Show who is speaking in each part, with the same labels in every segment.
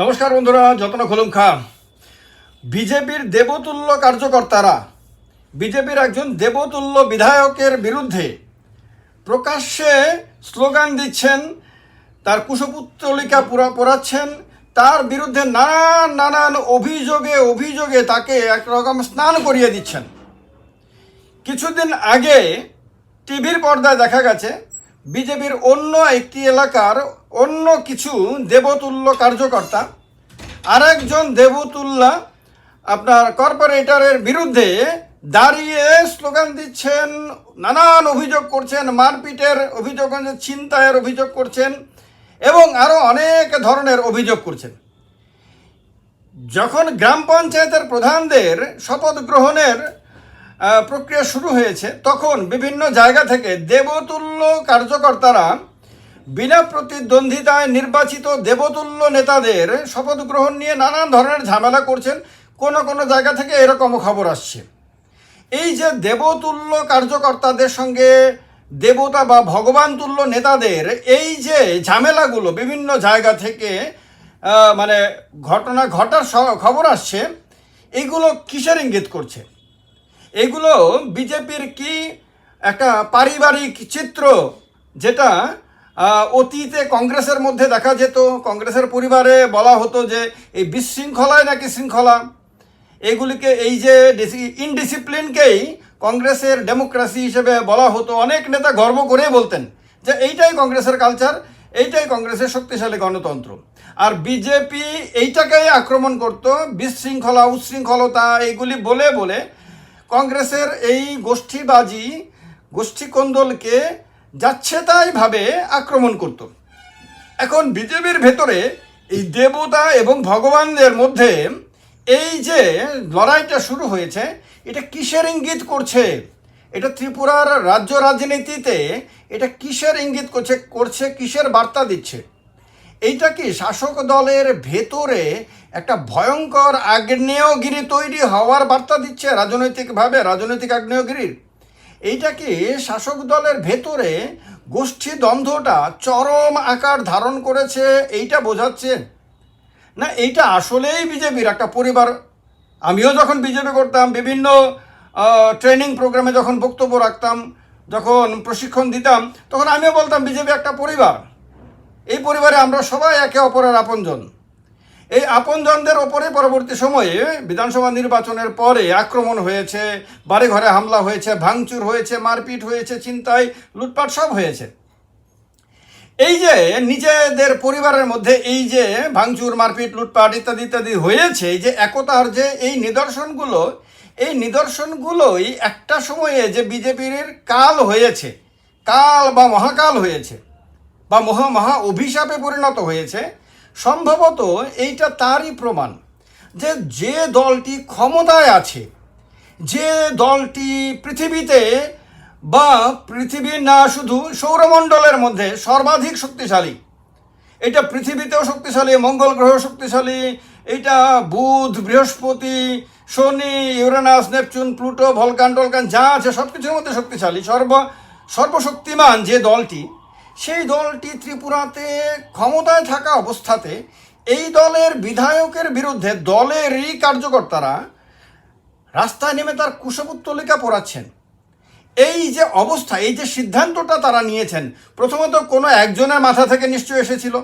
Speaker 1: নমস্কার বন্ধুরা, যতন খোলুম খা বিজেপির দেবতুল্য কার্যকর্তারা, বিজেপির একজন দেবতুল্য বিধায়কের বিরুদ্ধে প্রকাশ্যে স্লোগান দিচ্ছেন, তার কুশপুত্তলিকা পুরা পড়াচ্ছেন, তার বিরুদ্ধে নানান নানান অভিযোগে অভিযোগে তাকে একরকম স্নান করিয়ে দিচ্ছেন। কিছুদিন আগে টিভির পর্দায় দেখা গেছে বিজেপির অন্য একটি এলাকার অন্য কিছু দেবতুল্য কার্যকর্তা, আরেকজন দেবতুল্লা আপনার কর্পোরেটরের বিরুদ্ধে দাঁড়িয়ে স্লোগান দিচ্ছেন, নানান অভিযোগ করছেন, মারপিটের অভিযোগ ছিনতাইয়ের অভিযোগ করছেন এবং আরও অনেক ধরনের অভিযোগ করছেন। যখন গ্রাম পঞ্চায়েতের প্রধানদের শপথ গ্রহণের প্রক্রিয়া শুরু হয়েছে, তখন বিভিন্ন জায়গা থেকে দেবতুল্য কার্যকর্তারা বিনা প্রতিদ্বন্দ্বিতায় নির্বাচিত দেবতুল্য নেতাদের শপথ গ্রহণ নিয়ে নানান ধরনের ঝামেলা করছেন। কোনো কোনো জায়গা থেকে এরকম খবর আসছে। এই যে দেবতুল্য কার্যকর্তাদের সঙ্গে দেবতা বা ভগবান তুল্য নেতাদের এই যে ঝামেলাগুলো বিভিন্ন জায়গা থেকে মানে ঘটনা ঘটার খবর আসছে, এগুলো কিসের ইঙ্গিত করছে? এগুলো বিজেপির কি একটা পারিবারিক চিত্র যেটা অতীতে কংগ্রেসের মধ্যে দেখা যেত, কংগ্রেসের পরিবারে বলা হতো যে এই বিশৃঙ্খলায় নাকি শৃঙ্খলা। এগুলিকে এই যে ইনডিসিপ্লিনকেই কংগ্রেসের ডেমোক্রেসি হিসেবে বলা হতো। অনেক নেতা গর্ব করে বলতেন যে এইটাই কংগ্রেসের কালচার, এইটাই কংগ্রেসের শক্তিশালী গণতন্ত্র। আর বিজেপি এইটাকেই আক্রমণ করত, বিশৃঙ্খলা উচ্ছৃঙ্খলতা এইগুলি বলে বলে কংগ্রেসের এই গোষ্ঠীবাজি, গোষ্ঠীকন্দলকে যাচ্ছে তাই ভাবে আক্রমণ করত। এখন বিজেপির ভেতরে এই দেবতা এবং ভগবানদের মধ্যে এই যে লড়াইটা শুরু হয়েছে, এটা কিসের ইঙ্গিত করছে? এটা ত্রিপুরার রাজ্য রাজনীতিতে এটা কিসের ইঙ্গিত করছে করছে, কিসের বার্তা দিচ্ছে? এইটা কি শাসক দলের ভেতরে একটা ভয়ঙ্কর আগ্নেয়গিরি তৈরি হওয়ার বার্তা দিচ্ছে রাজনৈতিকভাবে, রাজনৈতিক আগ্নেয়গিরির। এইটা কি শাসক দলের ভেতরে গোষ্ঠী দ্বন্দ্বটা চরম আকার ধারণ করেছে, এইটা বোঝাচ্ছে। না, এইটা আসলেই বিজেপির একটা পরিবার। আমিও যখন বিজেপি করতাম, বিভিন্ন ট্রেনিং প্রোগ্রামে যখন বক্তব্য রাখতাম, যখন প্রশিক্ষণ দিতাম, তখন আমিও বলতাম, বিজেপি একটা পরিবার। এই পরিবারে আমরা সবাই একে অপরের আপনজন। এই আপনজনদের ওপরে পরবর্তী সময়ে বিধানসভা নির্বাচনের পরে আক্রমণ হয়েছে বাড়ি ঘরে হামলা হয়েছে, ভাঙচুর হয়েছে, মারপিট হয়েছে চিন্তায় লুটপাট সব হয়েছে। এই যে নিজেদের পরিবারের মধ্যে এই যে ভাঙচুর, মারপিট, লুটপাট ইত্যাদি ইত্যাদি হয়েছে, এই যে একতার যে এই নিদর্শনগুলো, এই নিদর্শনগুলোই একটা সময়ে যে বিজেপির কাল হয়েছে, কাল বা মহাকাল হয়েছে, বা মহা মহা অভিশাপে পরিণত হয়েছে সম্ভবত এইটা তারই প্রমাণ যে যে দলটি ক্ষমতায় আছে, যে দলটি পৃথিবীতে বা পৃথিবীর না শুধু সৌরমণ্ডলের মধ্যে সর্বাধিক শক্তিশালী, এটা পৃথিবীতেও শক্তিশালী, মঙ্গল গ্রহ শক্তিশালী, এটা বুধ, বৃহস্পতি, শনি, ইউরেনাস, নেপচুন, প্লুটো, ভলকান, টলকান, যা আছে সব কিছুর মধ্যে শক্তিশালী, সর্ব, সর্বশক্তিমান যে দলটি সেই দলটি ত্রিপুরাতে ক্ষমতায় থাকা অবস্থাতে এই দলের বিধায়কের বিরুদ্ধে দলেরই কার্যকর্তারা রাস্তায় নেমে তার কুশপুত্তলিকা পড়াচ্ছেন। এই যে অবস্থা, এই যে সিদ্ধান্তটা তারা নিয়েছেন, প্রথমত কোনো একজনের মাথা থেকে নিশ্চয়ই এসেছিল।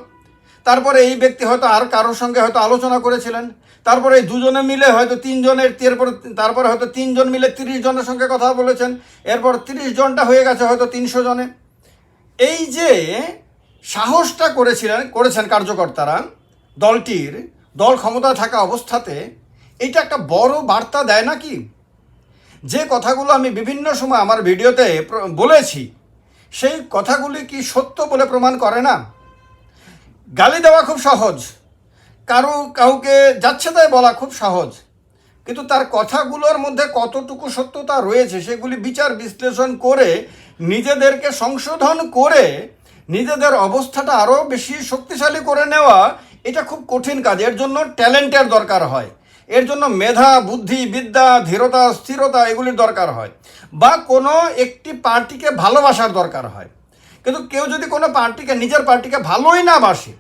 Speaker 1: তারপরে এই ব্যক্তি হয়তো আর কারোর সঙ্গে হয়তো আলোচনা করেছিলেন। তারপরে এই দুজনে মিলে হয়তো তিনজনের, এরপর তারপরে হয়তো তিনজন মিলে তিরিশ জনের সঙ্গে কথা বলেছেন। এরপর তিরিশ জনটা হয়ে গেছে হয়তো তিনশো জনে। এই যে সাহসটা করেছিলেন, করেছেন কার্যকর্তারা, দলটির দল ক্ষমতায় থাকা অবস্থাতে, এটা একটা বড় বার্তা দেয় নাকি? যে কথাগুলো আমি বিভিন্ন সময় আমার ভিডিওতে বলেছি, সেই কথাগুলি কি সত্য বলে প্রমাণ করে না? গালি দেওয়া খুব সহজ, কারও কাউকে যাচ্ছে তাই বলা খুব সহজ, কিন্তু তার কথাগুলোর মধ্যে কতটুকু সত্যতা রয়েছে সেগুলি বিচার বিশ্লেষণ করে নিজেদেরকে সংশোধন করে নিজেদের অবস্থাটা আরও বেশি শক্তিশালী করে নেওয়া, এটা খুব কঠিন কাজ। এর জন্য ট্যালেন্টের দরকার হয়। এর জন্য মেধা, বুদ্ধি, বিদ্যা, ধীরতা, স্থিরতা এগুলির দরকার হয়। বা কোনো একটি পার্টিকে ভালোবাসার দরকার হয়। কিন্তু কেউ যদি কোনো পার্টিকে, নিজের পার্টিকে ভালোই না বাসে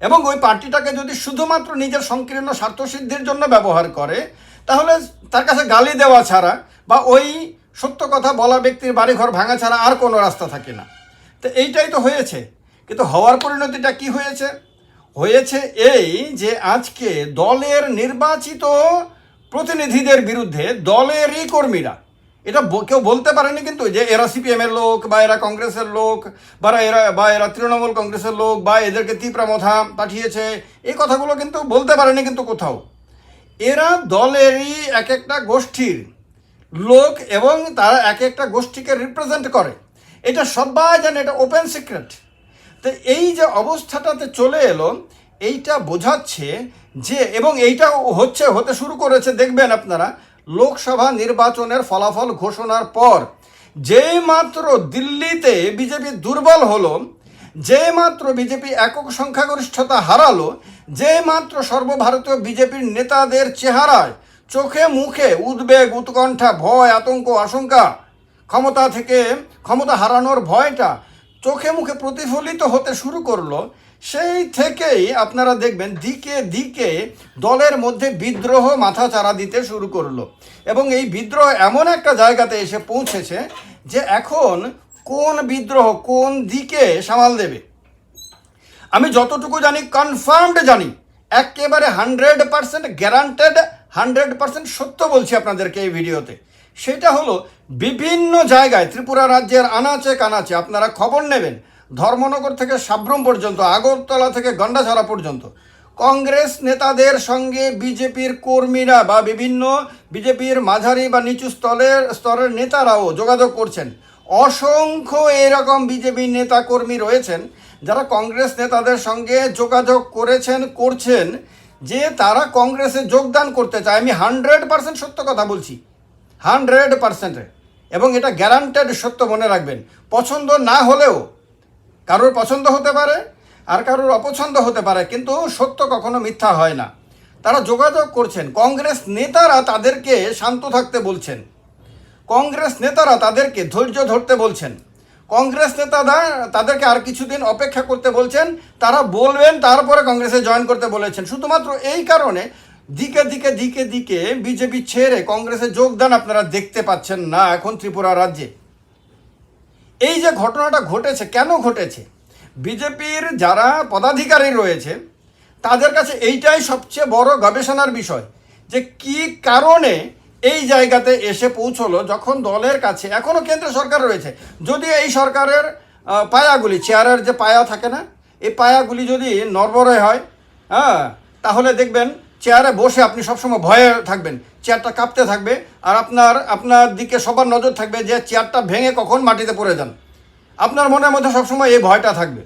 Speaker 1: এবং ওই পার্টিটাকে যদি শুধুমাত্র নিজের সংকীর্ণ স্বার্থসিদ্ধির জন্য ব্যবহার করে, তাহলে তার কাছে গালি দেওয়া ছাড়া বা ওই সত্য কথা বলা ব্যক্তির বাড়িঘর ভাঙা ছাড়া আর কোনো রাস্তা থাকে না। তো এইটাই তো হয়েছে। কিন্তু হওয়ার পরিণতিটা কি হয়েছে? হয়েছে এই যে আজকে দলের নির্বাচিত প্রতিনিধিদের বিরুদ্ধে দলেরই কর্মীরা, এটা কেউ বলতে পারেনি কিন্তু যে এরা সিপিএম এর লোক বা এরা কংগ্রেসের লোক বা এরা বা এরা তৃণমূল কংগ্রেসের লোক বা এদেরকে তীব্রামথা পাঠিয়েছে, এই কথাগুলো কিন্তু বলতে পারেনি কিন্তু কোথাও। এরা দলেরই এক একটা গোষ্ঠীর লোক এবং তারা এক একটা গোষ্ঠীকে রিপ্রেজেন্ট করে। এটা সবাই জানে, এটা ওপেন সিক্রেট তো এই যে অবস্থাটাতে চলে এলো, এইটা বোঝাচ্ছে যে, এবং এইটা হচ্ছে, হতে শুরু করেছে, দেখবেন আপনারা, লোকসভা নির্বাচনের ফলাফল ঘোষণার পর। যেই মাত্র দিল্লিতে বিজেপি দুর্বল হলো যে মাত্র বিজেপি একক সংখ্যাগরিষ্ঠতা হারালো যে মাত্র সর্বভারতীয় বিজেপির নেতাদের চেহারায় চোখে মুখে উদ্বেগ, উৎকণ্ঠা, ভয়, আতঙ্ক, আশঙ্কা, ক্ষমতা থেকে ক্ষমতা হারানোর ভয়টা চোখে মুখে প্রতিফলিত হতে শুরু করল। সেই থেকেই আপনারা দেখবেন দিকে দিকে দলের মধ্যে বিদ্রোহ মাথা চারা দিতে শুরু করল। এবং এই বিদ্রোহ এমন একটা জায়গাতে এসে পৌঁছেছে যে এখন কোন বিদ্রোহ কোন দিকে সামাল দেবে। আমি যতটুকু জানি কনফার্মড জানি, একেবারে hundred percent guaranteed hundred percent সত্য বলছি আপনাদেরকে এই ভিডিওতে। সেটা হলো, বিভিন্ন জায়গায় ত্রিপুরা রাজ্যের আনাচে কানাচে আপনারা খবর নেবেন, ধর্মনগর থেকে সাব্রম পর্যন্ত, আগরতলা থেকে গন্ডাছড়া পর্যন্ত। কংগ্রেস নেতাদের সঙ্গে বিজেপির কর্মীরা বা বিভিন্ন বিজেপির মাঝারি বা নিচু স্তরের স্তরের নেতারাও যোগাযোগ করছেন। অসংখ্য এরকম বিজেপি নেতা কর্মী রয়েছেন, যারা কংগ্রেস নেতাদের সঙ্গে যোগাযোগ করেছেন, করছেন। যে তারা কংগ্রেসে যোগদান করতে চায়, আমি হান্ড্রেড পার্সেন্ট সত্য কথা বলছি। হান্ড্রেড পার্সেন্টে এবং এটা গ্যারান্টেড সত্য মনে রাখবেন। পছন্দ না হলেও কারোর পছন্দ হতে পারে আর কারোর অপছন্দ হতে পারে, কিন্তু সত্য কখনো মিথ্যা হয় না। তারা যোগাযোগ করছেন। কংগ্রেস নেতারা তাদেরকে শান্ত থাকতে বলছেন। কংগ্রেস নেতারা তাদেরকে ধৈর্য ধরতে বলছেন। কংগ্রেস নেতারা তাদেরকে আর কিছুদিন অপেক্ষা করতে বলছেন, তারা বলবেন, তারপরে কংগ্রেসে জয়েন করতে বলেছেন। শুধুমাত্র এই কারণে দিকে দিকে দিকে দিকে বিজেপি ছেড়ে কংগ্রেসে যোগদান আপনারা দেখতে পাচ্ছেন না এখন ত্রিপুরা রাজ্যে। এই যে ঘটনাটা ঘটেছে, কেন ঘটেছে? বিজেপির যারা পদাধিকারী রয়েছে, তাদের কাছে এইটাই সবচেয়ে বড় গবেষণার বিষয় যে কি কারণে এই জায়গাতে এসে পৌঁছলো যখন দলের কাছে এখনও কেন্দ্র সরকার রয়েছে। যদি এই সরকারের পায়াগুলি, চেয়ারের যে পায়া থাকে না, এই পায়াগুলি যদি নরবরে হয় হ্যাঁ তাহলে দেখবেন চেয়ারে বসে আপনি সবসময় ভয়ে থাকবেন। চেয়ারটা কাঁপতে থাকবে আর আপনার আপনার দিকে সবার নজর থাকবে যে চেয়ারটা ভেঙে কখন মাটিতে পড়ে যান। আপনার মনের মধ্যে সবসময় এই ভয়টা থাকবে।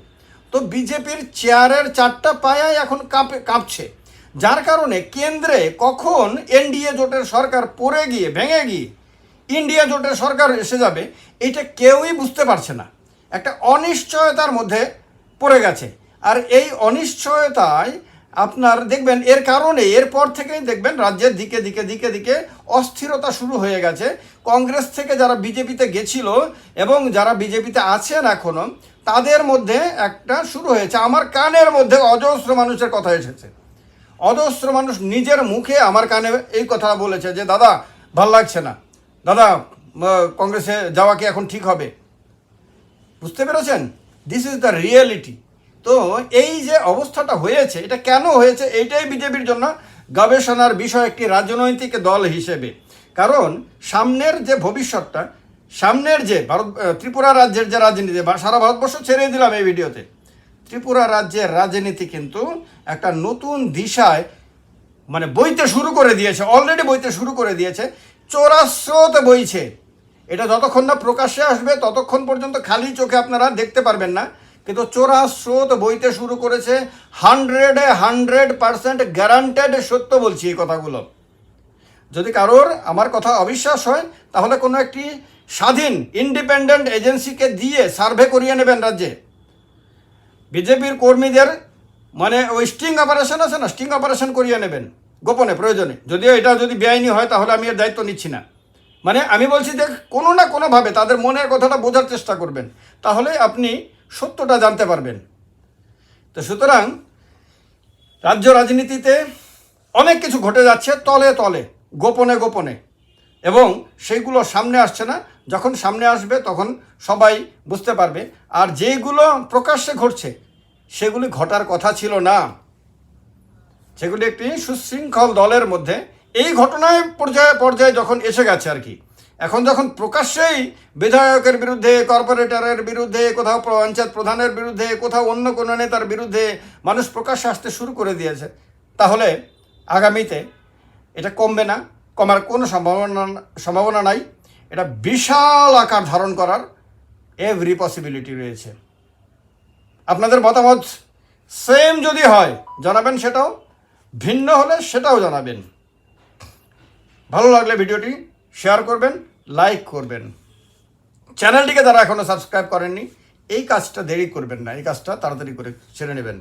Speaker 1: তো বিজেপির চেয়ারের চারটা পায়াই এখন কাঁপে, কাঁপছে। যার কারণে কেন্দ্রে কখন এনডিএ জোটের সরকার পড়ে গিয়ে ভেঙে গিয়ে ইন্ডিয়া জোটের সরকার এসে যাবে, এটা কেউই বুঝতে পারছে না। একটা অনিশ্চয়তার মধ্যে পড়ে গেছে। আর এই অনিশ্চয়তায় আপনার দেখবেন, এর কারণে এরপর থেকেই দেখবেন রাজ্যের দিকে দিকে দিকে দিকে অস্থিরতা শুরু হয়ে গেছে। কংগ্রেস থেকে যারা বিজেপিতে গেছিল এবং যারা বিজেপিতে আছেন এখনও তাদের মধ্যে একটা শুরু হয়েছে। আমার কানের মধ্যে অজস্র মানুষের কথা এসেছে। অজস্র মানুষ নিজের মুখে আমার কানে এই কথাটা বলেছে যে, দাদা, ভালো লাগছে না। দাদা কংগ্রেসে যাওয়া কি এখন ঠিক হবে? বুঝতে পেরেছেন? দিস ইজ দ্য রিয়েলিটি তো এই যে অবস্থাটা হয়েছে, এটা কেন হয়েছে, এইটাই বিজেপির জন্য গবেষণার বিষয় একটি রাজনৈতিক দল হিসেবে। কারণ সামনের যে ভবিষ্যৎটা, সামনের যে ভারত ত্রিপুরা রাজ্যের যে রাজনীতি, বা সারা ভারতবর্ষ ছেড়ে দিলাম এই ভিডিওতে ত্রিপুরা রাজ্যের রাজনীতি কিন্তু একটা নতুন দিশায় মানে বইতে শুরু করে দিয়েছে অলরেডি বইতে শুরু করে দিয়েছে। চোরাস্রোত বইছে। এটা যতক্ষণ না প্রকাশ্যে আসবে, ততক্ষণ পর্যন্ত খালি চোখে আপনারা দেখতে পারবেন না। কিন্তু চোরা স্রোত বইতে শুরু করেছে হান্ড্রেডে হান্ড্রেড পার্সেন্ট গ্যারান্টেড সত্য বলছি এই কথাগুলো। যদি কারোর আমার কথা অবিশ্বাস হয়, তাহলে কোনো একটি স্বাধীন ইন্ডিপেন্ডেন্ট এজেন্সিকে দিয়ে সার্ভে করিয়ে নেবেন রাজ্যে। বিজেপির কর্মীদের মানে ওই স্টিং অপারেশন আছে না? স্টিং অপারেশন করিয়ে নেবেন। গোপনে, প্রয়োজনে। যদিও এটা যদি বেআইনি হয়, তাহলে আমি এর দায়িত্ব নিচ্ছি না। মানে আমি বলছি যে, কোনো না কোনোভাবে তাদের মনের কথাটা বোঝার চেষ্টা করবেন। তাহলে আপনি সত্যটা জানতে পারবেন। তো সুতরাং, রাজ্য রাজনীতিতে অনেক কিছু ঘটে যাচ্ছে তলে তলে, গোপনে গোপনে। এবং সেইগুলো সামনে আসছে না। যখন সামনে আসবে, তখন সবাই বুঝতে পারবে। আর যেগুলো প্রকাশ্যে ঘটছে, সেগুলি ঘটার কথা ছিল না। সেগুলি একটি সুশৃঙ্খল দলের মধ্যে। এই ঘটনায় পর্যায়ে পর্যায়ে যখন এসে গেছে আর কি, এখন যখন প্রকাশ্যেই বিধায়কের বিরুদ্ধে, কর্পোরেটরের বিরুদ্ধে, কোথাও পঞ্চায়েত প্রধানের বিরুদ্ধে, কোথাও অন্য কোনো নেতার বিরুদ্ধে মানুষ প্রকাশ্যে আসতে শুরু করে দিয়েছে, তাহলে আগামীতে এটা কমবে না। কমার কোনো সম্ভাবনা সম্ভাবনা নাই। এটা বিশাল আকার ধারণ করার এভরি পসিবিলিটি রয়েছে। আপনাদের মতামত সেম যদি হয়, জানাবেন সেটাও, ভিন্ন হলে সেটাও জানাবেন। ভালো লাগলে ভিডিওটি শেয়ার করবেন লাইক করবেন। চ্যানেলটিকে যারা এখনও সাবস্ক্রাইব করেননি, এই কাজটা দেরি করবেন না, এই কাজটা তাড়াতাড়ি করে সেরে নেবেন।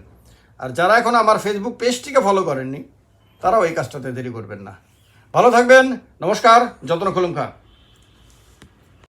Speaker 1: আর যারা এখন আমার ফেসবুক পেজটিকে ফলো করেননি, তারাও এই কাজটাতে দেরি করবেন না। ভালো থাকবেন নমস্কার যত্ন খুলুম খা